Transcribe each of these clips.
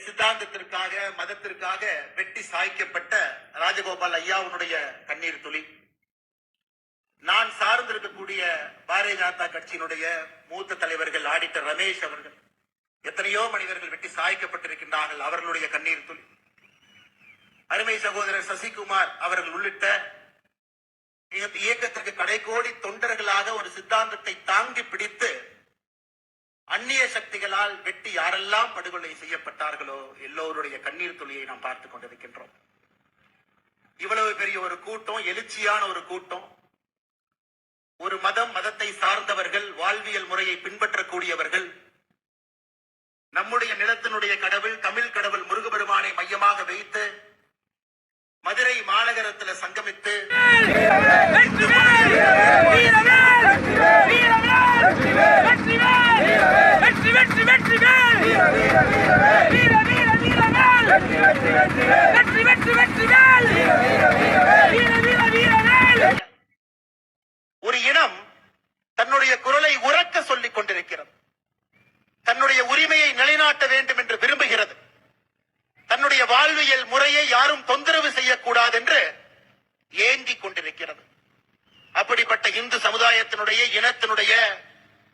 சித்தாந்தத்திற்காக மதத்திற்காக வெட்டி சாய்க்கப்பட்ட ராஜகோபால் ஐயாவுடைய கண்ணீர் துளி. நான் சார்ந்திருக்கக்கூடிய பாரதிய ஜனதா கட்சியினுடைய மூத்த தலைவர்கள் ஆடிட்டர் ரமேஷ் அவர்கள் எத்தனையோ மனிதர்கள் வெட்டி சாய்க்கப்பட்டிருக்கின்றார்கள் அவர்களுடைய கண்ணீர் துளி. அருமை சகோதரர் சசிகுமார் அவர்கள் உள்ளிட்ட இயக்கத்திற்கு கடைகோடி தொண்டர்களாக ஒரு சித்தாந்தத்தை தாங்கி பிடித்து அந்நிய சக்திகளால் வெட்டி யாரெல்லாம் படுகொலை செய்யப்பட்டார்களோ எல்லோருடைய கண்ணீர் துளியை நாம் பார்த்துக் கொண்டிருக்கின்றோம். இவ்வளவு பெரிய ஒரு கூட்டம் எழுச்சியான ஒரு கூட்டம். ஒரு மதம் மதத்தை சார்ந்தவர்கள் வாழ்வியல் முறையை பின்பற்றக்கூடியவர்கள். நம்முடைய நிலத்தினுடைய கடவுள் தமிழ் கடவுள் முருகபெருமானை மையமாக வைத்து மதுரை மாநகரத்தில் சங்கமித்து வெற்றி வெற்றி வெற்றி வேல் வீர வீர வீர வேல் வெற்றி வெற்றி வெற்றி வேல் வீர வீர வீர வேல் ஒரு இனம் தன்னுடைய குரலை உறக்க சொல்லிக் கொண்டிருக்கிறது தன்னுடைய உரிமையை நிலைநாட்ட வேண்டும் என்று விரும்புகிறது தன்னுடைய வாழ்வியல் முறையை யாரும் தொந்தரவு செய்யக்கூடாது என்று ஏங்கிக் கொண்டிருக்கிறது அப்படிப்பட்ட இந்து சமுதாயத்தினுடைய இனத்தினுடைய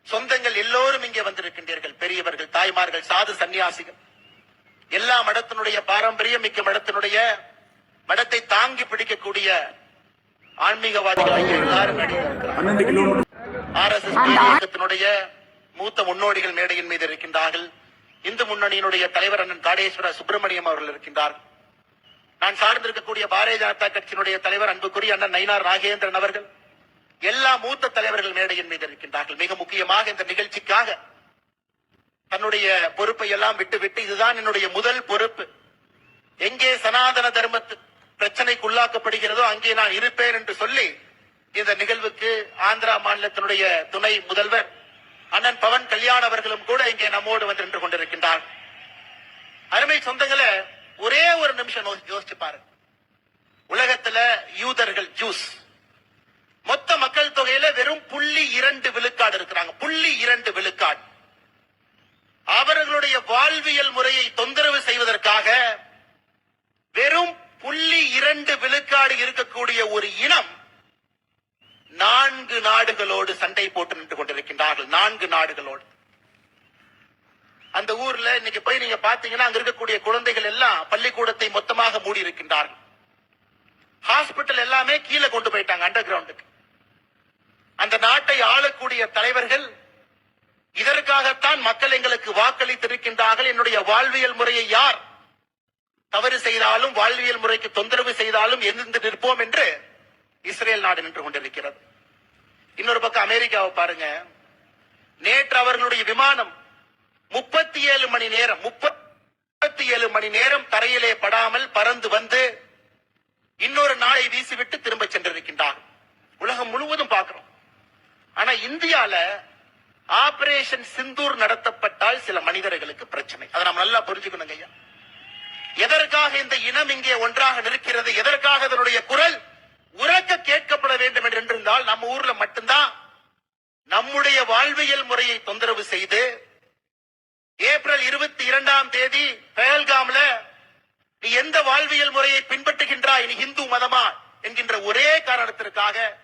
சொந்தங்கள் எல்லோரும் இங்கே வந்திருக்கின்றீர்கள். பெரியவர்கள் தாய்மார்கள் சாது சன்னியாசிகள் எல்லா மடத்தினுடைய பாரம்பரியம் மிக்க மடத்தினுடைய மடத்தை தாங்கி பிடிக்கக்கூடிய ஆன்மீகவாதிகள் எல்லாரும் ஆர் எஸ் எஸ் மூத்த முன்னோடிகள் மேடையின் மீது இருக்கின்றார்கள். இந்து முன்னணியினுடைய தலைவர் அண்ணன் காடேஸ்வர சுப்பிரமணியம் அவர்கள் இருக்கின்றார். நான் சார்ந்திருக்கக்கூடிய பாரதிய ஜனதா கட்சியினுடைய தலைவர் அன்புக்குரிய அண்ணன் நயினார் நாகேந்திரன் அவர்கள் எல்லா மூத்த தலைவர்கள் மேடையின் மீது இருக்கின்றார்கள். மிக முக்கியமாக இந்த நிகழ்ச்சிக்காக தன்னுடைய பொறுப்பை எல்லாம் விட்டுவிட்டு இதுதான் என்னுடைய முதல் பொறுப்பு. எங்கே சனாதன தர்மத்து பிரச்சனைக்கு உள்ளாக்கப்படுகிறதோ அங்கே நான் இருப்பேன் என்று சொல்லி இந்த நிகழ்வுக்கு ஆந்திரா மாநிலத்தினுடைய துணை முதல்வர் அண்ணன் பவன் கல்யாண் அவர்களும் கூட இங்கே நம்மோடு வந்து நின்று கொண்டிருக்கின்றார். அருமை சொந்தங்களை ஒரே ஒரு நிமிஷம் யோசிச்சு பாருங்க. உலகத்துல யூதர்கள் ஜூஸ் மொத்த மக்கள் தொகையில வெறும் புள்ளி இரண்டு விழுக்காடு இருக்கிறாங்க. புள்ளி இரண்டு விழுக்காடு. அவர்களுடைய வாழ்வியல் முறையை தொந்தரவு செய்வதற்காக வெறும் புள்ளி இரண்டு விழுக்காடு இருக்கக்கூடிய ஒரு இனம் நான்கு நாடுகளோடு சண்டை போட்டு நின்று கொண்டிருக்கின்றார்கள். நான்கு நாடுகளோடு. அந்த ஊர்ல இன்னைக்கு போய் நீங்க பாத்தீங்கன்னா அங்க இருக்கக்கூடிய குழந்தைகள் எல்லாம் பள்ளிக்கூடத்தை மொத்தமாக மூடி இருக்கின்றார்கள் ஹாஸ்பிட்டல் எல்லாமே கீழே கொண்டு போயிட்டாங்க அண்டர் கிரவுண்டுக்கு அந்த நாட்டை ஆளக்கூடிய தலைவர்கள் இதற்காகத்தான் மக்கள் எங்களுக்கு வாக்களித்திருக்கின்றார்கள். என்னுடைய வாழ்வியல் முறையை யார் தவறு செய்தாலும் வாழ்வியல் முறைக்கு தொந்தரவு செய்தாலும் எந்திருந்து நிற்போம் என்று இஸ்ரேல் நாடு நின்று கொண்டிருக்கிறது. இன்னொரு பக்கம் அமெரிக்காவை பாருங்க. நேற்று அவர்களுடைய விமானம் முப்பத்தி ஏழு மணி நேரம் முப்பத்தி ஏழு மணி நேரம் தரையிலே படாமல் பறந்து வந்து இன்னொரு நாளை வீசிவிட்டு திரும்ப சென்றிருக்கின்றார் உலகம் முழுவதும் பார்க்கிறோம். இந்தியால ஆபரேஷன் சிந்தூர் நடத்தப்பட்டால் சில மனிதர்களுக்கு பிரச்சனை. அதை நம்ம நல்லா புரிஞ்சுக்கணுங்க ஐயா. எதற்காக இந்த இனம் இங்கே ஒன்றாக நிற்கிறது? எதற்காக இதனுடைய குரல் உறக்க கேட்கப்பட வேண்டும் என்று இருந்தால் நம்ம ஊர்ல மட்டும்தான் நம்முடைய வாழ்வியல் முறையை தொந்தரவு செய்து ஏப்ரல் இருபத்தி இரண்டாம் தேதி பெயல்காம்ல நீ எந்த வாழ்வியல் முறையை பின்பற்றுகின்றாய்? நீ இந்து மதமா? என்கின்ற ஒரே காரணத்திற்காக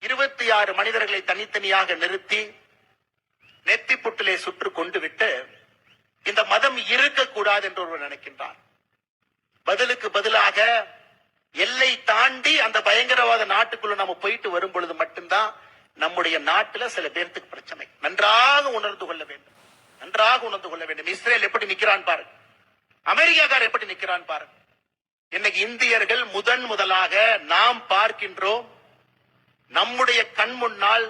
இருபத்தி ஆறு மனிதர்களை தனித்தனியாக நிறுத்தி நெத்தி புட்டிலே சுற்று கொண்டு விட்டு இந்த மதம் இருக்கக்கூடாது என்று ஒருவர் நினைக்கின்றார். பதிலுக்கு பதிலாக எல்லை தாண்டி அந்த பயங்கரவாத நாட்டுக்குள்ள நம்ம போயிட்டு வரும் பொழுது மட்டும்தான் நம்முடைய நாட்டுல சில பேர்த்துக்கு பிரச்சனை. நன்றாக உணர்ந்து கொள்ள வேண்டும். நன்றாக உணர்ந்து கொள்ள வேண்டும். இஸ்ரேல் எப்படி நிக்கிறான் பாருங்க. அமெரிக்காக்கார் எப்படி நிக்கிறான் பாருங்க. இன்னைக்கு இந்தியர்கள் முதன் முதலாக நாம் பார்க்கின்றோம் நம்முடைய கண் முன்னால்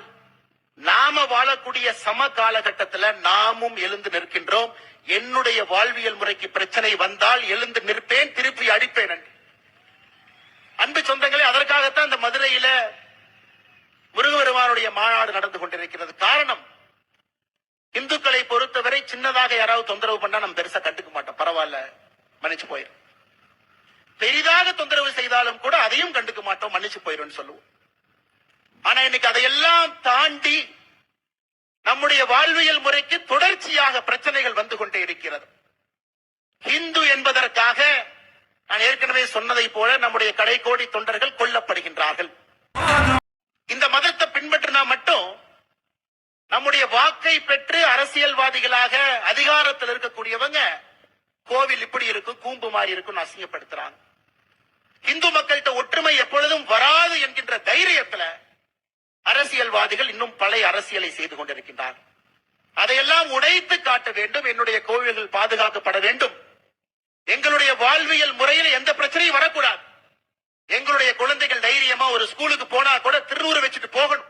நாம வாழக்கூடிய சம காலகட்டத்துல நாமும் எழுந்து நிற்கின்றோம். என்னுடைய வாழ்வியல் முறைக்கு பிரச்சனை வந்தால் எழுந்து நிற்பேன் திருப்பி அடிப்பேன் அன்பு சொந்தங்களே அதற்காகத்தான் இந்த மதுரையில முருகபெருமானுடைய மாநாடு நடந்து கொண்டிருக்கிறது. காரணம் இந்துக்களை பொறுத்தவரை சின்னதாக யாராவது தொந்தரவு பண்ணா நம்ம பெருசா கண்டுக்க மாட்டோம். பரவாயில்ல மன்னிச்சு போயிடும் பெரிதாக தொந்தரவு செய்தாலும் கூட அதையும் கண்டுக்க மாட்டோம் மன்னிச்சு போயிடும் சொல்லுவோம். ஆனா இன்னைக்கு அதையெல்லாம் தாண்டி நம்முடைய வாழ்வியல் முறைக்கு தொடர்ச்சியாக பிரச்சனைகள் வந்து கொண்டே இருக்கிறது. ஹிந்து என்பதற்காக நான் ஏற்கனவே சொன்னதை போல நம்முடைய கடைக்கோடி தொண்டர்கள் கொல்லப்படுகின்றார்கள். இந்த மதத்தை பின்பற்றினா மட்டும் நம்முடைய வாக்கை பெற்று அரசியல்வாதிகளாக அதிகாரத்தில் இருக்கக்கூடியவங்க கோவில் இப்படி இருக்கும் கூம்பு மாறி இருக்கும் அசிங்கப்படுத்துறாங்க. இந்து மக்கள்கிட்ட ஒற்றுமை எப்பொழுதும் வராது என்கின்ற தைரியத்துல அரசியல்வாதிகள் இன்னும் பழைய அரசியலை செய்து கொண்டிருக்கின்றார். அதையெல்லாம் உடைத்து காட்ட வேண்டும் என்னுடைய கோவில்கள் பாதுகாக்கப்பட வேண்டும். எங்களுடைய வாழ்வியல் முறையில் எந்த பிரச்சனையும் வரக்கூடாது. எங்களுடைய குழந்தைகள் தைரியமா ஒரு ஸ்கூலுக்கு போனா கூட திருநூறு வச்சுட்டு போகணும்.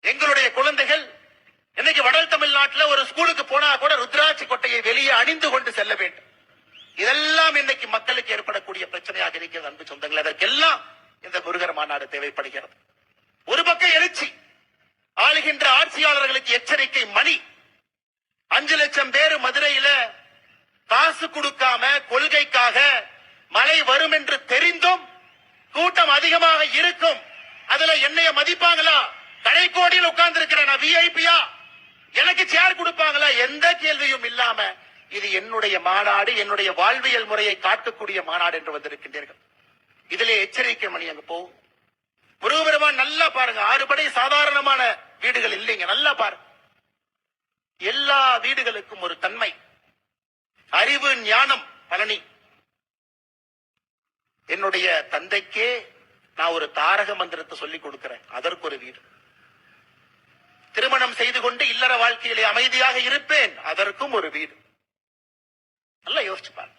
எங்களுடைய குழந்தைகள் இன்னைக்கு வடல் தமிழ்நாட்டுல ஒரு ஸ்கூலுக்கு போனா கூட ருத்ராட்சி கொட்டையை வெளியே அணிந்து கொண்டு செல்ல வேண்டும். இதெல்லாம் இன்னைக்கு மக்களுக்கு ஏற்படக்கூடிய பிரச்சனையாக இருக்கிறது அன்பு சொந்தங்கள். அதற்கெல்லாம் இந்த முருகர் மாநாடு தேவைப்படுகிறது. எழுச்சி. ஆளுகின்ற ஆட்சியாளர்களுக்கு எச்சரிக்கை மணி. அஞ்சு லட்சம் பேர் மதுரையில காசு கொடுக்காம கொள்கைக்காக மழை வரும் என்று தெரிந்தும் கூட்டம் அதிகமாக இருக்கும். அதுல என்னைய மதிப்பாங்களா? கடைக்கோடியில் உட்கார்ந்து இருக்கிற நான் விஐபியா எனக்கு சேர் கொடுப்பாங்களா? எந்த கேள்வியும் இல்லாம இது என்னுடைய மாநாடு என்னுடைய வாழ்வியல் முறையை காட்டக்கூடிய மாநாடு என்று வந்திருக்கின்றீர்கள். இதிலே எச்சரிக்கை மணி அங்க போகும். முருகபெருமான் நல்லா பாருங்க. ஆறு படை சாதாரணமான வீடுகள் இல்லைங்க. நல்லா பாருங்க எல்லா வீடுகளுக்கும் ஒரு தன்மை. அறிவு ஞானம் பழனி என்னுடைய தந்தைக்கே நான் ஒரு தாரக மந்திரத்தை சொல்லிக் கொடுக்கிறேன். அதற்கு ஒரு வீடு. திருமணம் செய்து கொண்டு இல்லற வாழ்க்கையிலே அமைதியாக இருப்பேன். அதற்கும் ஒரு வீடு. நல்லா யோசிச்சு பாருங்க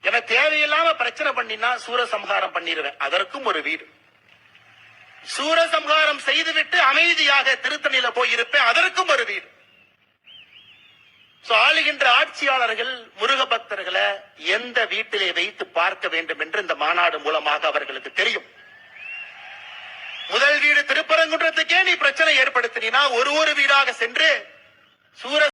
என தேவையில்லாம பிரச்சனை பண்ணினா சூரசம்ஹாரம் பண்ணிடுவேன் அதற்கும் ஒரு வீடு. சூரசம்ஹாரம் செய்துவிட்டு அமைதியாக திருத்தணியில போய் இருப்பேன். அதற்கும் ஒரு வீடு. ஆளுகின்ற ஆட்சியாளர்கள் முருக பக்தர்களை எந்த வீட்டிலே வைத்து பார்க்க வேண்டும் என்று இந்த மாநாடு மூலமாக அவர்களுக்கு தெரியும். முதல் வீடு திருப்பரங்குன்றத்துக்கே நீ பிரச்சனை ஏற்படுத்தினா ஒரு ஒரு வீடாக சென்று சூர